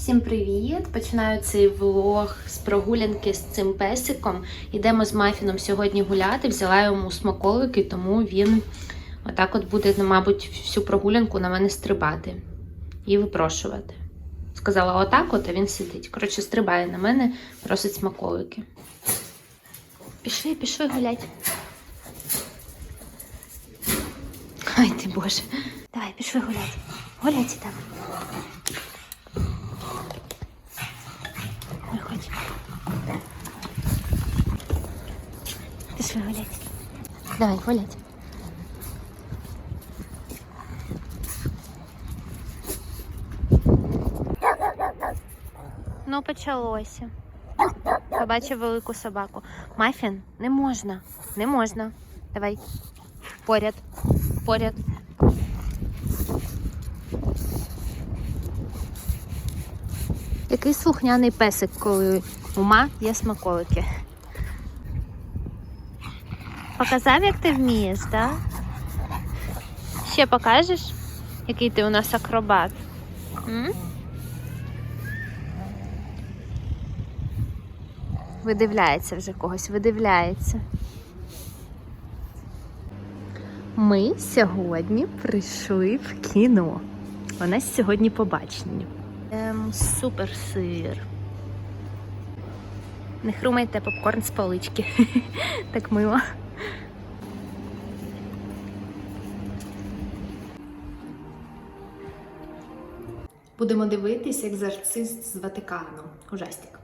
Всім привіт! Починаю цей влог з прогулянки з цим песиком. Йдемо з Мафіном сьогодні гуляти. Взяла йому смаколики, тому він отак от буде, ну, мабуть, всю прогулянку на мене стрибати і випрошувати. Сказала отак, от, а він сидить. Коротше, стрибає на мене, просить смаколики. Пішли, пішли гулять. Ай ти боже. Давай, пішли гуляти. Гуляйте там. Пішли гуляти. Давай, гулять. Ну, почалося. Побачив велику собаку. Мафін, не можна. Не можна. Давай. Поряд. Поряд. Який слухняний песик, коли ума є смаколики. Показав, як ти вмієш, так? Ще покажеш, який ти у нас акробат? М? Видивляється вже когось, видивляється. Ми сьогодні прийшли в кіно. У нас сьогодні побачення. Ем, супер сир. Не хрумайте попкорн з палички. так мило. Будемо дивитись екзорцист з Ватикану. Ужастик.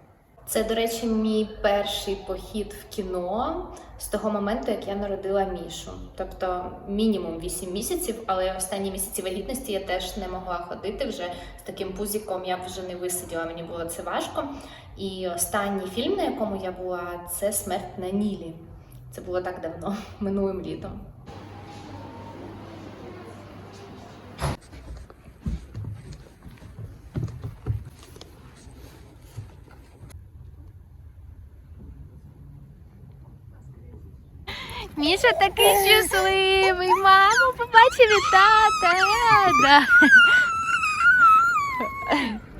Це, до речі, мій перший похід в кіно з того моменту, як я народила Мішу. Тобто мінімум 8 місяців, але останні місяці вагітності я теж не могла ходити вже з таким пузиком. Я вже не висиділа, мені було це важко. І останній фільм, на якому я була, це Смерть на Нілі. Це було так давно, минулим літом. Міша такий щасливий, маму побачив тата. Да.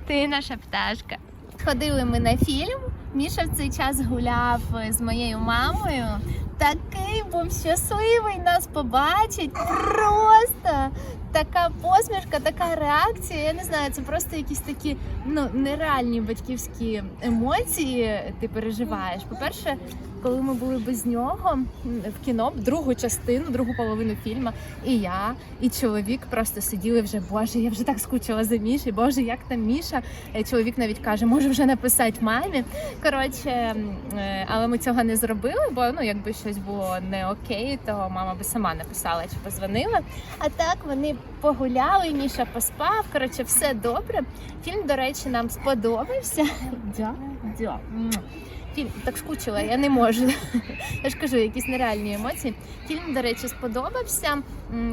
Ти наша пташка. Ходили ми на фільм. Міша в цей час гуляв з моєю мамою. Такий був щасливий нас побачить. Просто така посмішка, така реакція. Я не знаю, це просто якісь такі ну нереальні батьківські емоції. Ти переживаєш. По-перше, коли ми були без нього в кіно, другу частину, другу половину фільму, і я, і чоловік просто сиділи вже, боже, я вже так скучила за Міші, боже, як там Міша. Е, Чоловік навіть каже, може вже написати мамі. Коротше, е, але ми цього не зробили, бо ну, якби щось було не окей, то мама би сама написала чи позвонила. А так вони погуляли, Міша поспав. Коротше, все добре. Фільм, до речі, нам сподобався. Дя, дя. М. Фільм так скучила, я не можу. Я ж кажу, якісь нереальні емоції. Фільм, до речі, сподобався.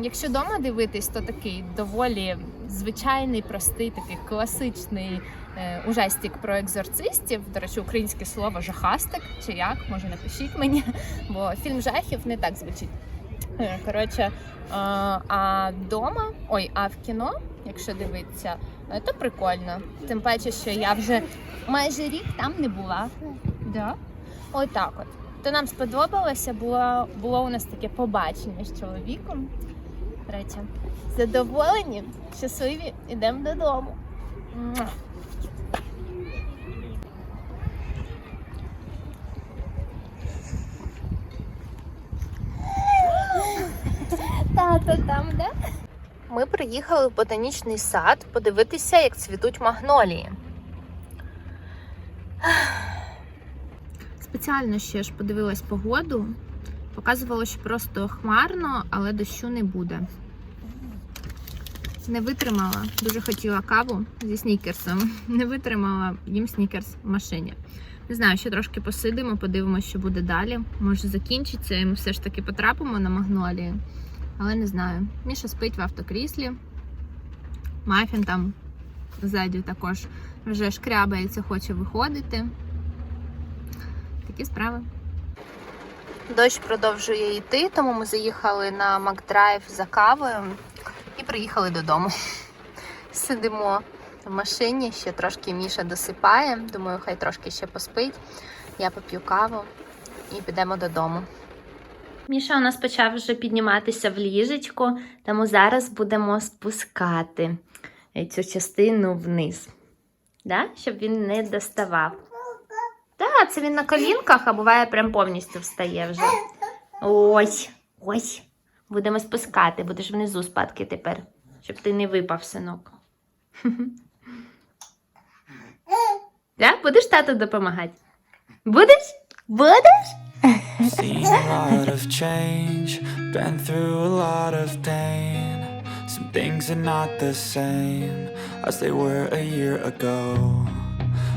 Якщо вдома дивитись, то такий доволі звичайний, простий, такий класичний е, ужастик про екзорцистів. До речі, українське слово жахастик чи як, може напишіть мені, бо фільм жахів не так звучить. Е, Коротше, е, а вдома, ой, а в кіно, якщо дивитися, то прикольно. Тим паче, що я вже майже рік там не була. Да? Ось так от. То нам сподобалося, було, було у нас таке побачення з чоловіком. Третє. Задоволені, щасливі, йдемо додому. Тато там, де? Ми приїхали в ботанічний сад подивитися, як цвітуть магнолії. Спеціально ще ж подивилась погоду. Показувало, що просто хмарно, але дощу не буде. Не витримала, дуже хотіла каву зі снікерсом. Не витримала їм снікерс в машині. Не знаю, ще трошки посидимо, подивимося, що буде далі. Може закінчиться, і ми все ж таки потрапимо на магнолії. Але не знаю. Міша спить в автокріслі. Мафін там ззаді також вже шкрябається, хоче виходити. Такі справи. Дощ продовжує йти, тому ми заїхали на Макдрайв за кавою і приїхали додому. Сидимо в машині, ще трошки Міша досипає. Думаю, хай трошки ще поспить. Я поп'ю каву і підемо додому. Міша у нас почав вже підніматися в ліжечко, тому зараз будемо спускати цю частину вниз. Да? Щоб він не доставав. Так, це він на колінках, а буває прям повністю встає вже. Ось, ось. Будемо спускати, будеш внизу спадки тепер, щоб ти не випав, синок. Да? Будеш тату допомагати? Будеш? Будеш? Seen a lot of change, been through a lot of pain. Some things are not the same as they were a year ago.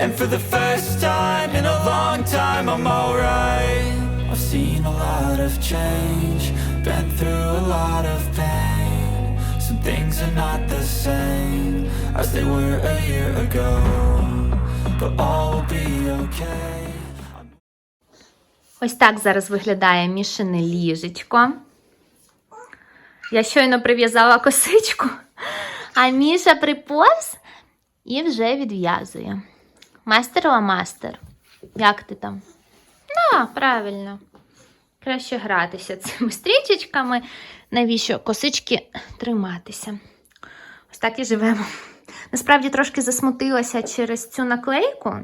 And for the first time in a long time, I'm alright. I've seen a lot of change, been through a lot of pain. Some things are not the same as they were a year ago. But all will be okay. Ось так зараз виглядає мішане ліжечко. Я щойно прив'язала косичку, а Міша приповз і вже відв'язує. Мастерова мастер. Як ти там? Ну, правильно. Краще гратися цими стрічечками. Навіщо косички триматися? Ось так і живемо. Насправді трошки засмутилася через цю наклейку,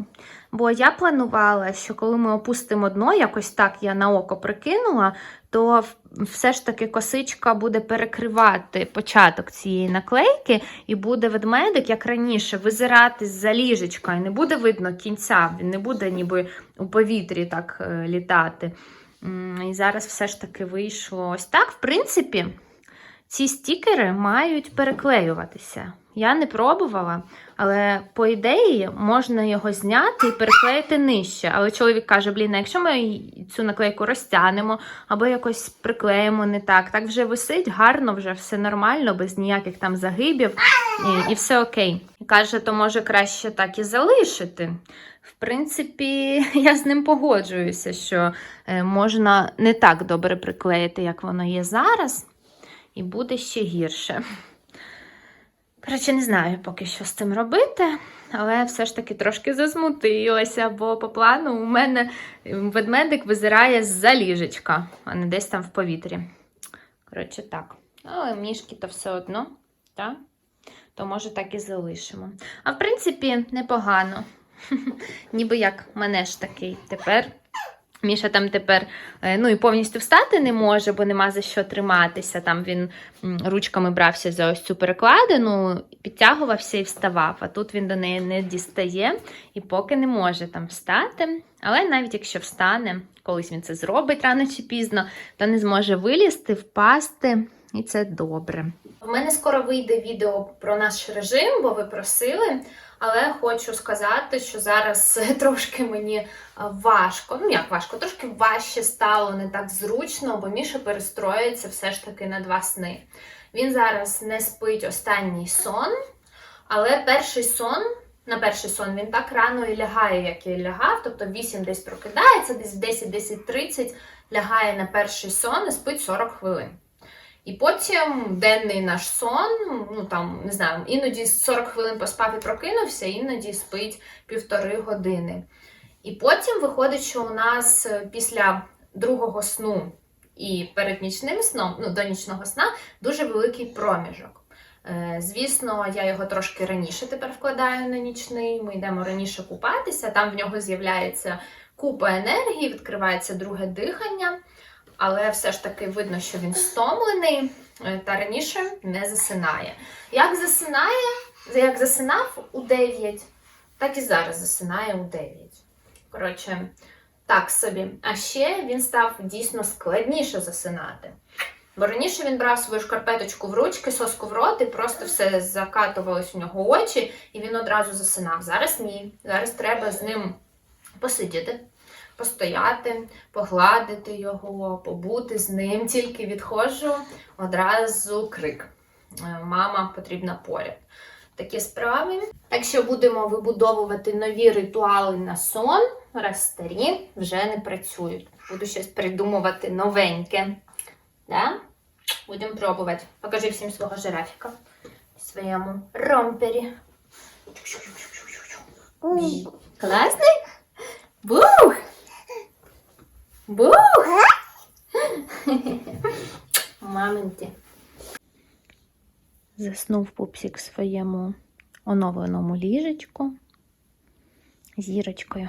бо я планувала, що коли ми опустимо дно, якось так я на око прикинула, то все ж таки косичка буде перекривати початок цієї наклейки, і буде ведмедик, як раніше, визирати з-за ліжечка, і не буде видно кінця, він не буде ніби у повітрі так е, літати. І зараз все ж таки вийшло ось так. В принципі, ці стікери мають переклеюватися. Я не пробувала, але по ідеї можна його зняти і переклеїти нижче. Але чоловік каже: блін, а якщо ми цю наклейку розтягнемо або якось приклеїмо не так, так вже висить гарно, вже все нормально, без ніяких там загибів, і, і все окей. І каже, то може краще так і залишити. В принципі, я з ним погоджуюся, що е, можна не так добре приклеїти, як воно є зараз, і буде ще гірше. Коротше, не знаю поки що з цим робити, але все ж таки трошки засмутилася, бо по плану у мене ведмедик визирає з-за ліжечка, а не десь там в повітрі. Коротше, так. Але мішки то все одно, так? То може так і залишимо. А в принципі, непогано. Ніби як манеж такий тепер. Міша там тепер е, ну і повністю встати не може, бо нема за що триматися. Там він ручками брався за ось цю перекладину, підтягувався і вставав. А тут він до неї не дістає і поки не може там встати. Але навіть якщо встане, колись він це зробить рано чи пізно, то не зможе вилізти, впасти, і це добре. У мене скоро вийде відео про наш режим, бо ви просили. Але хочу сказати, що зараз трошки мені е, важко. Ну як важко, трошки важче стало не так зручно, бо Міша перестроїться все ж таки на два сни. Він зараз не спить останній сон, але перший сон. На перший сон він так рано і лягає, як і лягав, тобто 8 десь прокидається, десь в 10-10-30 лягає на перший сон і спить 40 хвилин. І потім денний наш сон, ну там не знаю, іноді 40 хвилин поспав і прокинувся, іноді спить півтори години. І потім виходить, що у нас е, після другого сну і перед нічним сном, ну до нічного сна, дуже великий проміжок. Е, Звісно, я його трошки раніше тепер вкладаю на нічний. Ми йдемо раніше купатися, там в нього з'являється купа енергії, відкривається друге дихання але все ж таки видно, що він стомлений е, та раніше не засинає. Як засинає, як засинав у 9, так і зараз засинає у 9. Коротше, так собі. А ще він став дійсно складніше засинати. Бо раніше він брав свою шкарпеточку в ручки, соску в рот і просто все закатувалось у нього очі, і він одразу засинав. Зараз ні. Зараз треба з ним посидіти, постояти, погладити його, побути з ним. Тільки відходжу, одразу крик. Е, Мама потрібна поряд. Такі справи. Так що будемо вибудовувати нові ритуали на сон, раз старі вже не працюють. Буду щось придумувати новеньке. Да? Будемо пробувати. Покажи всім свого жирафіка в своєму ромпері. Класний? Бух! Бух! Маминті. Заснув пупсик в своєму оновленому ліжечку. Зірочкою.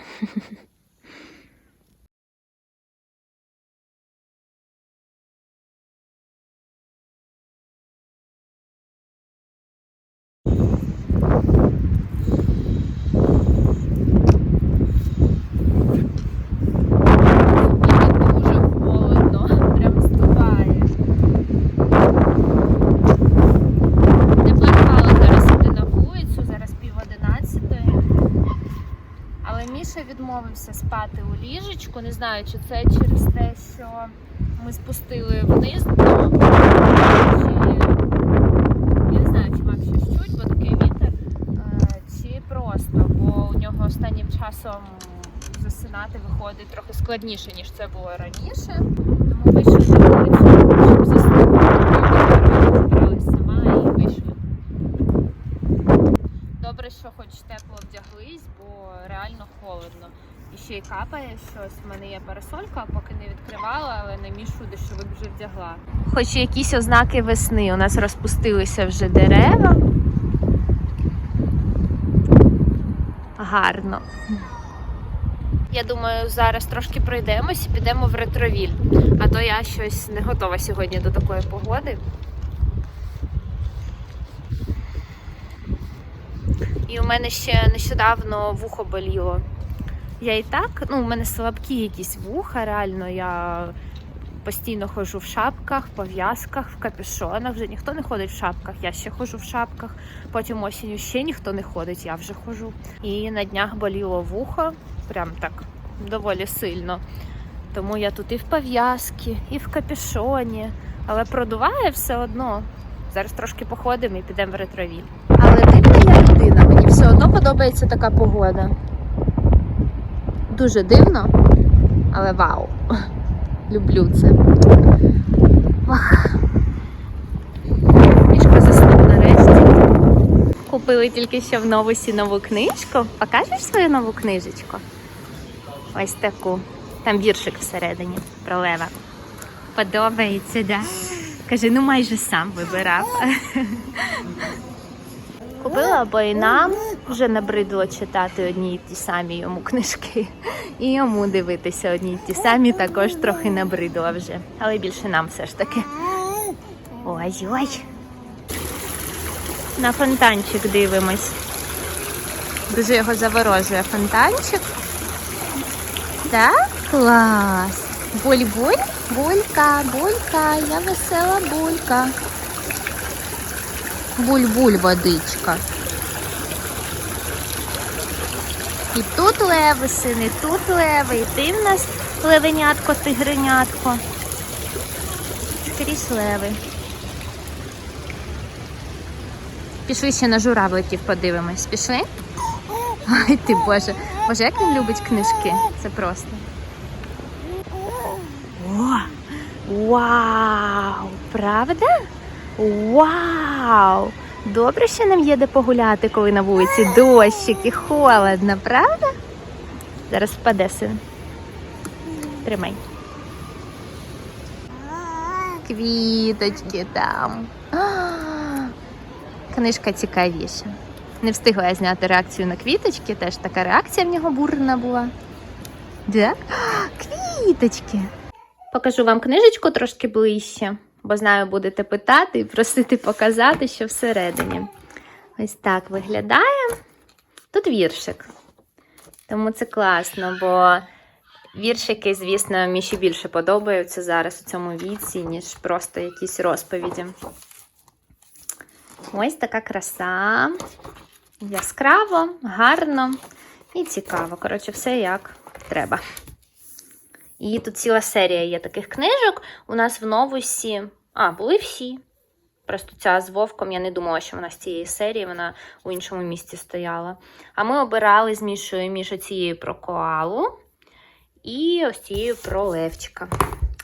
Дуже холодно, прям здуває. Не планувала зараз іти на вулицю, зараз пів одинадцятої. Але Міша відмовився спати у ліжечку. Не знаю, чи це через те, що ми спустили вниз чи щось чуть, бо такий вітер, е, чи просто, бо у нього останнім часом засинати виходить трохи складніше, ніж це було раніше. Тому вийшли на вулицю, щоб заснути. Сама і вийшли. Добре, що хоч тепло вдяглись, бо реально холодно. І ще й капає щось. У мене є парасолька, поки не відкривала, але на мішу дощовик вже вдягла. Хоч якісь ознаки весни. У нас розпустилися вже дерева. Гарно. Я думаю, зараз трошки пройдемось і підемо в ретровіль. А то я щось не готова сьогодні до такої погоди. І у мене ще нещодавно вухо боліло. Я і так, ну, у мене слабкі якісь вуха, реально. Я постійно ходжу в шапках, пов'язках, в капюшонах. Вже ніхто не ходить в шапках, я ще ходжу в шапках. Потім осінню ще ніхто не ходить, я вже ходжу. І на днях боліло вухо, прям так доволі сильно. Тому я тут і в пов'язці, і в капюшоні, але продуває все одно. Зараз трошки походимо і підемо в ретровіль. Але дивна я людина, все одно подобається така погода. Дуже дивно, але вау. Люблю це. Мішка заснув нарешті. Купили тільки що в новусі нову книжку. Покажеш свою нову книжечку? Ось таку. Там віршик всередині про лева. Подобається, да? Каже, ну майже сам вибирав. Купила, бо і нам вже набридло читати одні й ті самі йому книжки. І йому дивитися одні й ті самі також трохи набридло вже. Але більше нам все ж таки. Ой-ой. На фонтанчик дивимось. Дуже його заворожує фонтанчик. Так, клас. Буль-буль, булька, булька, я весела булька. Буль-буль водичка. І тут леви, сини, тут леви, і ти в нас левенятко, тигренятко. Скрізь леви. Пішли ще на журавликів подивимось. Пішли? Ой ти Боже. Боже, як він любить книжки. Це просто. О, вау! Правда? Вау! Добре, що нам є де погуляти, коли на вулиці дощик і холодно, правда? Зараз впаде син. Тримай. Квіточки там. А, Книжка цікавіша. Не встигла я зняти реакцію на квіточки, теж така реакція в нього бурна була. А, Квіточки. Покажу вам книжечку трошки ближче, бо знаю, будете питати і просити показати, що всередині. Ось так виглядає. Тут віршик. Тому це класно, бо Віршики, звісно, Міші більше подобаються зараз у цьому віці, ніж просто якісь розповіді. Ось така краса. Яскраво, гарно і цікаво. Коротше, все як треба. І тут ціла серія є таких книжок. У нас в новусі. А, були всі. Просто ця з Вовком, я не думала, що вона з цієї серії, вона у іншому місці стояла. А ми обирали з Мішою Міша цією про коалу і ось цією про Левчика.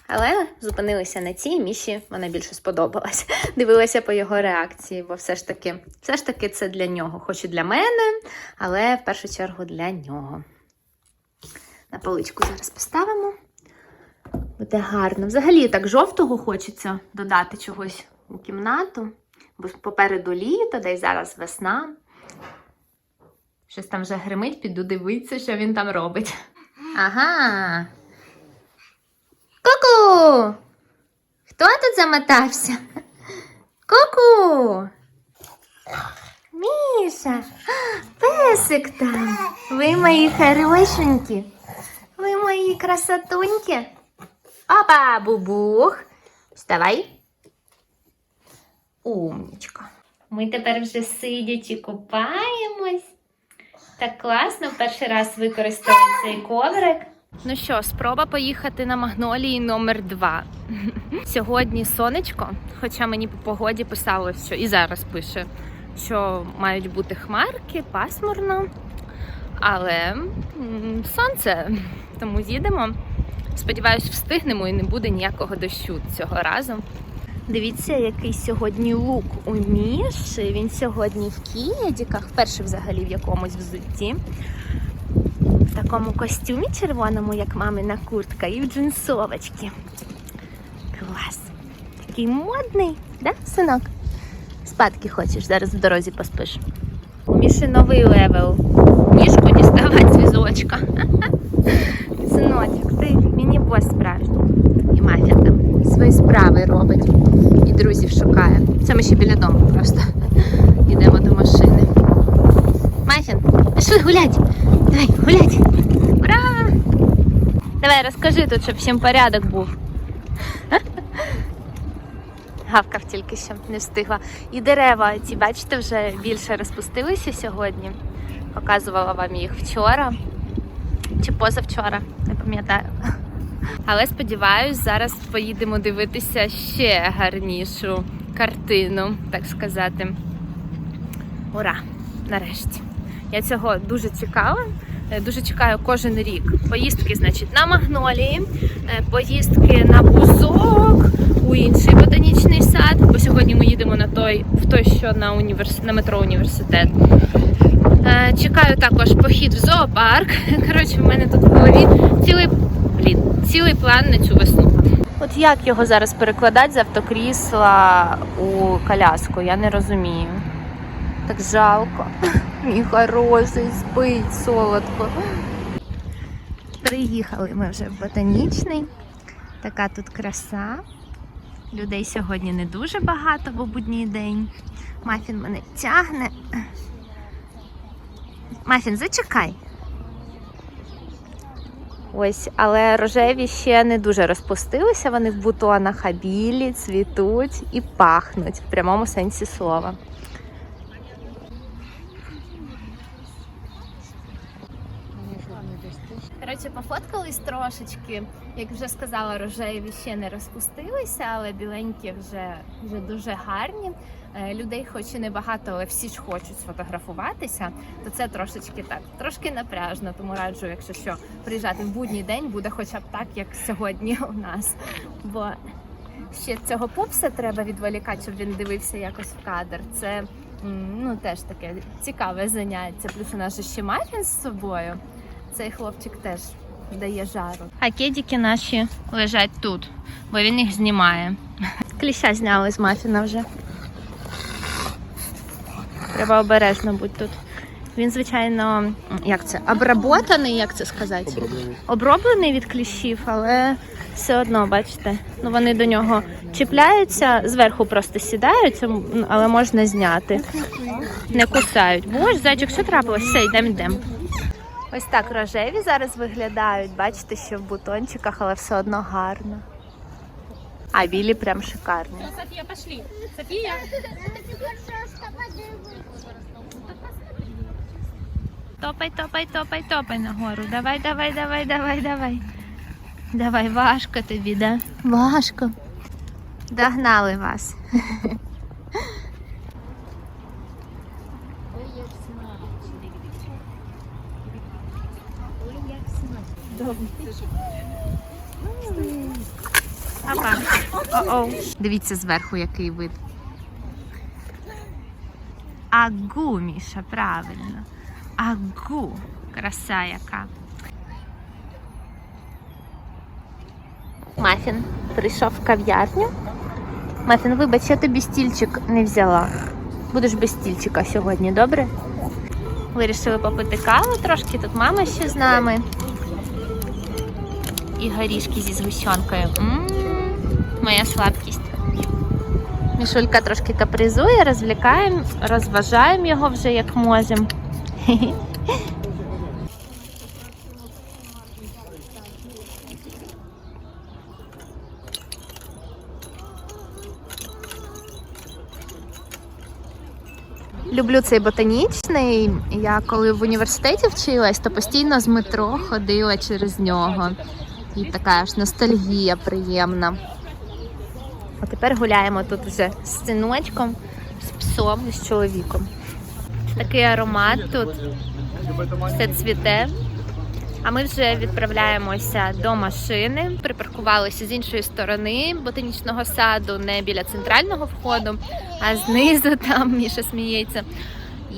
Але зупинилися на цій, Міші вона більше сподобалась. Дивилася по його реакції, бо все ж таки, все ж таки це для нього, хоч і для мене, але в першу чергу для нього. На поличку зараз поставимо. Буде гарно. Взагалі так жовтого хочеться додати чогось у кімнату, бо попереду літо, де зараз весна. Щось там вже гримить, піду дивитися, що він там робить. Ага. Ку-ку! Хто тут замотався? Ку-ку! Міша! Песик там! Ви мої хорошенькі! Ви мої красотуньки! Опа, бубух! Вставай! Умнічка. Ми тепер вже сидячи купаємось. Так класно, перший раз використали цей коврик. Ну що, спроба поїхати на магнолії номер 2 Сьогодні сонечко, хоча мені по погоді писало, що і зараз пише, що мають бути хмарки, пасмурно. Але сонце, тому їдемо. Сподіваюсь, встигнемо і не буде ніякого дощу цього разу. Дивіться, який сьогодні лук у Міші. Він сьогодні в кієдіках, вперше взагалі в якомусь взутті. В такому костюмі червоному, як мамина куртка, і в джинсовочці. Клас. Такий модний, да, синок? Спадки хочеш, зараз в дорозі поспиш. У Міші новий левел. Ніжку діставати з візочка. Синочок, міні-бос справжній. І Мафія там свої справи робить. І друзів шукає. Це ми ще біля дому просто. Йдемо до машини. Мафін, пішли гулять. Давай, гулять. Ура! Давай, розкажи тут, щоб всім порядок був. Гавкав тільки що, не встигла. І дерева, ці, бачите, вже більше розпустилися сьогодні. Показувала вам їх вчора чи позавчора, не пам'ятаю. Але сподіваюсь, зараз поїдемо дивитися ще гарнішу картину, так сказати. Ура! Нарешті. Я цього дуже чекала. е, Дуже чекаю кожен рік. Поїздки, значить, на магнолії, е, поїздки на бузок, у інший ботанічний сад. Бо сьогодні ми їдемо на той, в той, що на універс... на метро університет. Е, Чекаю також похід в зоопарк. Коротше, в мене тут в голові цілий блін, цілий план на цю весну. От як його зараз перекладати з автокрісла у коляску, я не розумію. Так жалко. Мій хороший спить солодко. Приїхали ми вже в ботанічний. Така тут краса. Людей сьогодні не дуже багато, бо будній день. Мафін мене тягне. Мафін, зачекай. Ось, але рожеві ще не дуже розпустилися. Вони в бутонах, а білі цвітуть і пахнуть в прямому сенсі слова. Коротше, пофоткались трошечки. Як вже сказала, рожеві ще не розпустилися, але біленькі вже, вже дуже гарні. Е, Людей хоч і небагато, але всі ж хочуть сфотографуватися, то це трошечки так, трошки напряжно, тому раджу, якщо що, приїжджати в будній день, буде хоча б так, як сьогодні у нас. Бо ще цього пупса треба відволікати, щоб він дивився якось в кадр. Це ну, теж таке цікаве заняття. Плюс у нас же ще мафін з собою. Цей хлопчик теж дає жару. А кедики наші лежать тут, бо він їх знімає. Кліща зняли з мафіна вже. Треба обережно бути тут. Він, звичайно, як це, обработаний, як це сказати? Оброблений. Оброблений від кліщів, але все одно, бачите, ну вони до нього чіпляються, зверху просто сідаються, але можна зняти. Не кусають. Боже, зайчик, що трапилось? Все, йдемо, йдемо. Ось так рожеві зараз виглядають. Бачите, що в бутончиках, але все одно гарно. А білі прям шикарні. Софія, пошли. Софія. Топай, топай, топай, топай нагору. Давай, давай, давай, давай, давай. Давай, важко тобі, да? Важко. Догнали вас. Опа. О-оу. Дивіться зверху, який вид. Агу, Міша, правильно. Агу. Краса яка. Мафін прийшов в кав'ярню. Мафін, вибач, я тобі стільчик не взяла. Будеш без стільчика сьогодні, добре? Вирішили попити каву трошки. Тут мама ще з нами. І горішки зі згущенкою. М, Моя слабкість. Мішулька трошки капризує, розвлікаємо, розважаємо його вже як можемо. Люблю цей ботанічний. Я коли в університеті вчилась, то постійно з метро ходила через нього. І така ж ностальгія приємна. А тепер гуляємо тут вже з синочком, з псом і з чоловіком. Такий аромат тут. Все цвіте. А ми вже відправляємося до машини. Припаркувалися з іншої сторони ботанічного саду, не біля центрального входу, а знизу там Міша сміється.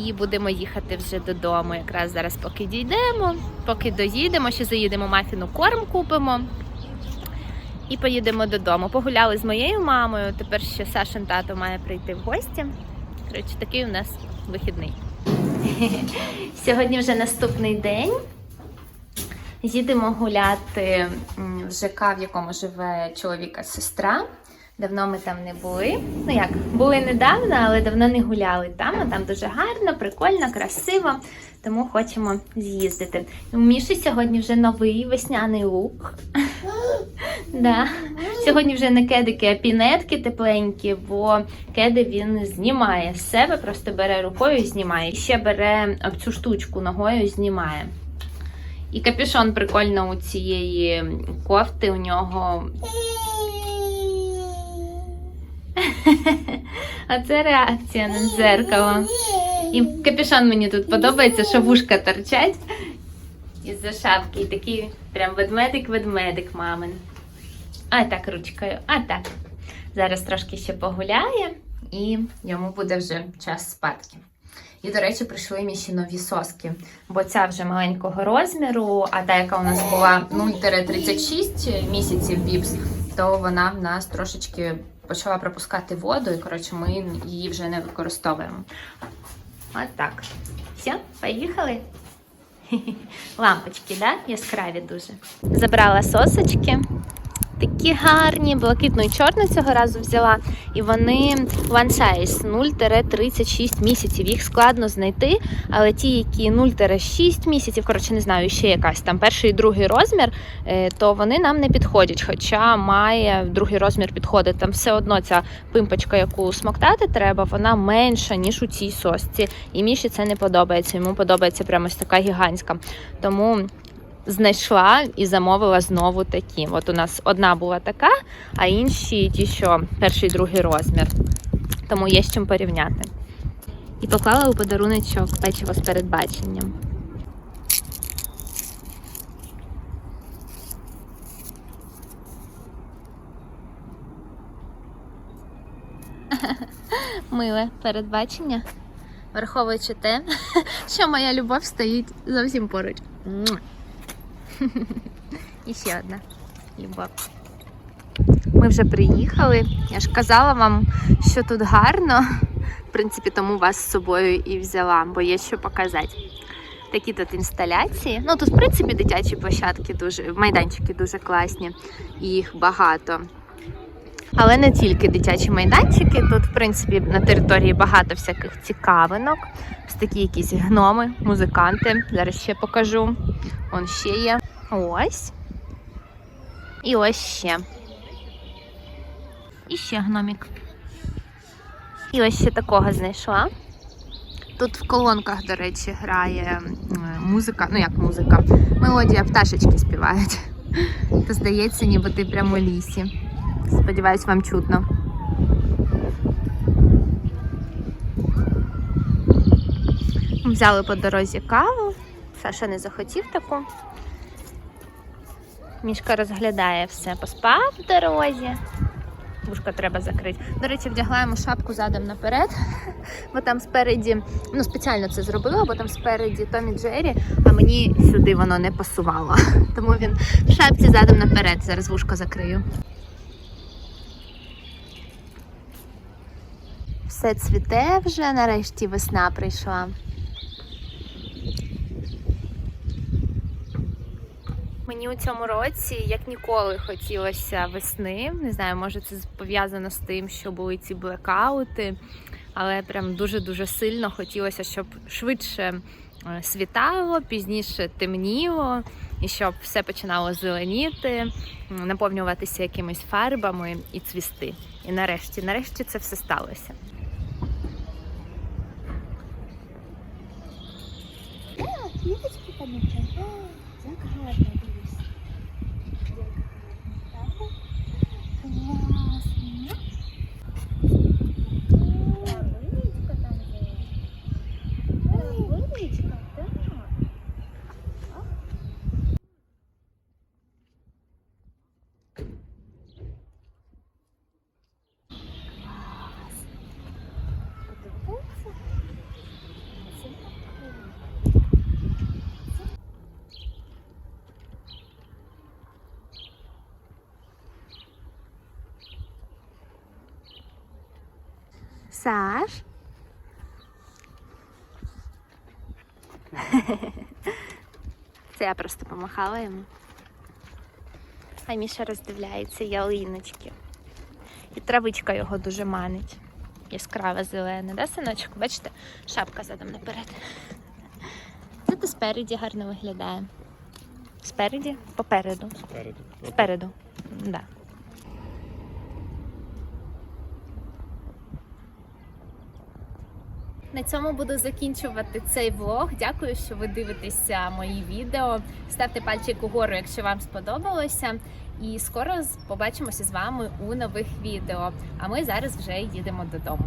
І будемо їхати вже додому. Якраз зараз поки дійдемо, поки доїдемо, ще заїдемо мафіну корм купимо. І поїдемо додому. Погуляли з моєю мамою. Тепер ще Сашин тато має прийти в гості. Коротше, такий у нас вихідний. Сьогодні вже наступний день. Їдемо гуляти в ЖК, в якому живе чоловіка сестра. Давно ми там не були. Ну як, були недавно, але давно не гуляли там. А там дуже гарно, прикольно, красиво. Тому хочемо з'їздити. У Міші сьогодні вже новий весняний лук. Да. Сьогодні вже не кедики, а пінетки тепленькі, бо кеди він знімає з себе, просто бере рукою і знімає. І ще бере цю штучку ногою і знімає. І капюшон прикольно у цієї кофти у нього. А це реакція на дзеркало. І капюшон мені тут подобається, що вушка торчать із-за шапки. І такий прям ведмедик-ведмедик мамин. А так ручкою, а так. Зараз трошки ще погуляє, і йому буде вже час спадки. І, до речі, прийшли мені ще нові соски, бо ця вже маленького розміру, а та, яка у нас була 0-36 місяців біпс, то вона в нас трошечки почала пропускати воду, і коротше, ми її вже не використовуємо. От так. Все, поїхали. Лампочки, да? Яскраві дуже. Забрала сосочки. Такі гарні, блакитну і чорну цього разу взяла. І вони one size 0-36 місяців. Їх складно знайти, але ті, які 0-6 місяців, коротше, не знаю, ще якась там перший і другий розмір, е, то вони нам не підходять. Хоча має другий розмір підходити. Там все одно ця пимпочка, яку смоктати треба, вона менша, ніж у цій сосці. І Міші це не подобається. Йому подобається прямо ось така гігантська. Тому знайшла і замовила знову такі. От у нас одна була така, а інші ті, що перший другий розмір. Тому є з чим порівняти. І поклала у подаруночок печиво з передбаченням. Миле передбачення, враховуючи те, що моя любов стоїть зовсім поруч. І ще одна любов. Ми вже приїхали. Я ж казала вам, що тут гарно. В принципі, тому вас з собою і взяла, бо є що показати. Такі тут інсталяції. Ну тут, в принципі, дитячі площадки дуже, майданчики дуже класні, і їх багато. Але не тільки дитячі майданчики. Тут, в принципі, на території багато всяких цікавинок. Ось такі якісь гноми, музиканти. Зараз ще покажу. Вон ще є. Ось. І ось ще. І ще гномік. І ось ще такого знайшла. Тут в колонках, до речі, грає музика. Ну як музика? Мелодія пташечки співають. То здається, ніби ти прямо у лісі. Сподіваюсь, вам чутно. Взяли по дорозі каву. Саша не захотів таку. Мішка розглядає все. Поспав в дорозі. Вушка треба закрити. До речі, вдягла шапку задом наперед, бо там спереді, ну спеціально це зробила, бо там спереді Томі Джері, а мені сюди воно не пасувало. Тому він в шапці задом наперед. Зараз вушко закрию. Все цвіте вже, нарешті весна прийшла. Мені у цьому році як ніколи хотілося весни. Не знаю, може це пов'язано з тим, що були ці блекаути, але прям дуже-дуже сильно хотілося, щоб швидше е, світало, пізніше темніло, і щоб все починало зеленіти, наповнюватися якимись фарбами і цвісти. І нарешті, нарешті це все сталося. Квіточки помічаю. Як гарно дивись. Як гарно, правда? Класно. Лавичка там є. Лавичка, так. Подивіться. Це так. Саш. Це я просто помахала йому. А Міша роздивляється ялиночки. І травичка його дуже манить. Яскрава зелена, да, синочок? Бачите, шапка задом наперед. Це спереді гарно виглядає. Спереді? Попереду. Спереду. Спереду. Да. На цьому буду закінчувати цей влог. Дякую, що ви дивитеся мої відео. Ставте пальчик угору, якщо вам сподобалося. І скоро побачимося з вами у нових відео. А ми зараз вже їдемо додому.